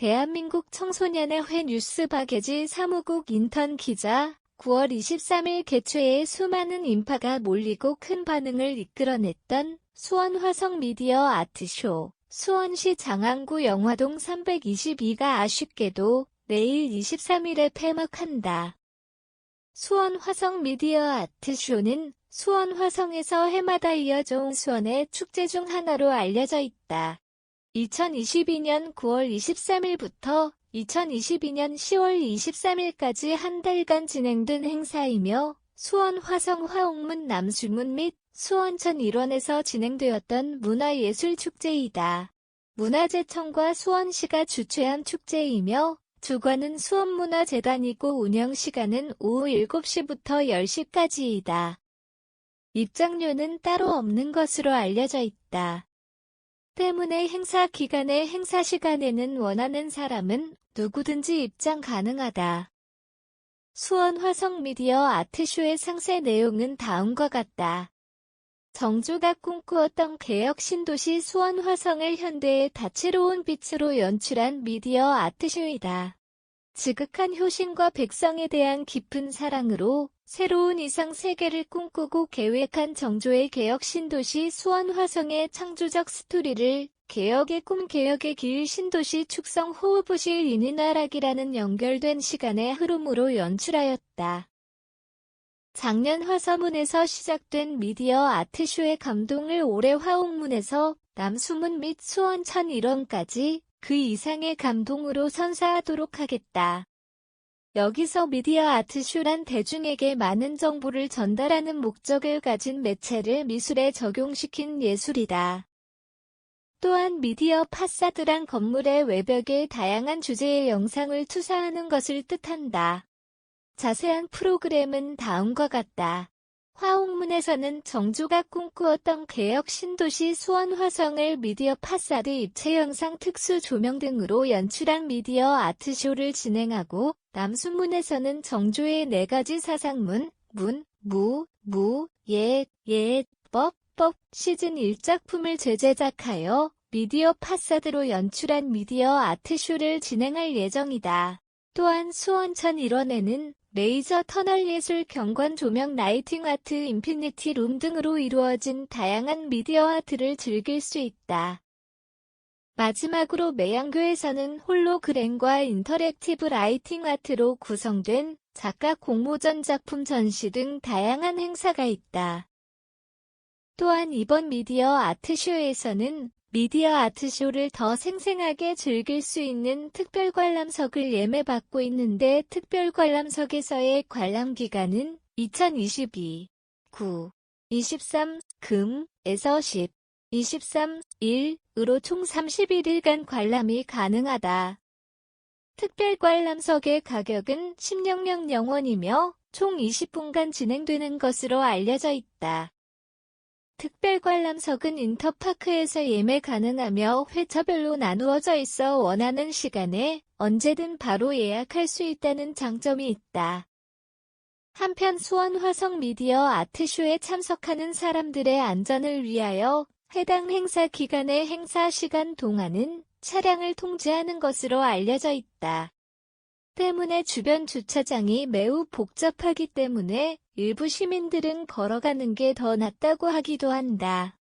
대한민국 청소년의 회 뉴스 박예지 사무국 인턴 기자 9월 23일 개최에 수많은 인파가 몰리고 큰 반응을 이끌어냈던 수원 화성 미디어 아트쇼 수원시 장안구 영화동 322가 아쉽게도 내일 23일에 폐막한다. 수원 화성 미디어 아트쇼는 수원 화성에서 해마다 이어져온 수원의 축제 중 하나로 알려져 있다. 2022년 9월 23일부터 2022년 10월 23일까지 한 달간 진행된 행사이며 수원 화성 화옥문 남수문 및 수원천 일원에서 진행되었던 문화예술축제이다. 문화재청과 수원시가 주최한 축제이며 주관은 수원문화재단이고 운영시간은 오후 7시부터 10시까지이다. 입장료는 따로 없는 것으로 알려져 있다. 때문에 행사 기간에 행사 시간에는 원하는 사람은 누구든지 입장 가능하다. 수원 화성 미디어 아트쇼의 상세 내용은 다음과 같다. 정주가 꿈꾸었던 개혁 신도시 수원 화성을 현대의 다채로운 빛으로 연출한 미디어 아트쇼이다. 지극한 효신과 백성에 대한 깊은 사랑으로 새로운 이상 세계를 꿈꾸고 계획한 정조의 개혁 신도시 수원 화성의 창조적 스토리를 개혁의 꿈 개혁의 길 신도시 축성 호흡부실 이니나락이라는 연결된 시간의 흐름으로 연출하였다. 작년 화서문에서 시작된 미디어 아트쇼의 감동을 올해 화옥문에서 남수문 및 수원천 1원까지 그 이상의 감동으로 선사하도록 하겠다. 여기서 미디어 아트쇼란 대중에게 많은 정보를 전달하는 목적을 가진 매체를 미술에 적용시킨 예술이다. 또한 미디어 파사드란 건물의 외벽에 다양한 주제의 영상을 투사하는 것을 뜻한다. 자세한 프로그램은 다음과 같다. 화옥문에서는 정조가 꿈꾸었던 개혁 신도시 수원 화성을 미디어 파사드 입체 영상 특수 조명 등으로 연출한 미디어 아트쇼를 진행하고 남순문에서는 정조의 네 가지 사상문, 문, 무, 무, 예, 예, 법, 법 시즌 1작품을 재제작하여 미디어 파사드로 연출한 미디어 아트쇼를 진행할 예정이다. 또한 수원천 1원에는 레이저 터널 예술 경관 조명 라이팅 아트 인피니티 룸 등으로 이루어진 다양한 미디어 아트를 즐길 수 있다. 마지막으로 매양교에서는 홀로그램과 인터랙티브 라이팅 아트로 구성된 작가 공모전 작품 전시 등 다양한 행사가 있다. 또한 이번 미디어 아트쇼에서는 미디어 아트쇼를 더 생생하게 즐길 수 있는 특별 관람석을 예매받고 있는데 특별 관람석에서의 관람 기간은 2022 9 23 금에서 10 23 1으로 총 31일간 관람이 가능하다. 특별 관람석의 가격은 1000영원이며 총 20분간 진행되는 것으로 알려져 있다. 특별 관람석은 인터파크에서 예매 가능하며 회차별로 나누어져 있어 원하는 시간에 언제든 바로 예약할 수 있다는 장점이 있다. 한편 수원 화성 미디어 아트쇼에 참석하는 사람들의 안전을 위하여 해당 행사 기간의 행사 시간 동안은 차량을 통제하는 것으로 알려져 있다. 때문에 주변 주차장이 매우 복잡하기 때문에 일부 시민들은 걸어가는 게 더 낫다고 하기도 한다.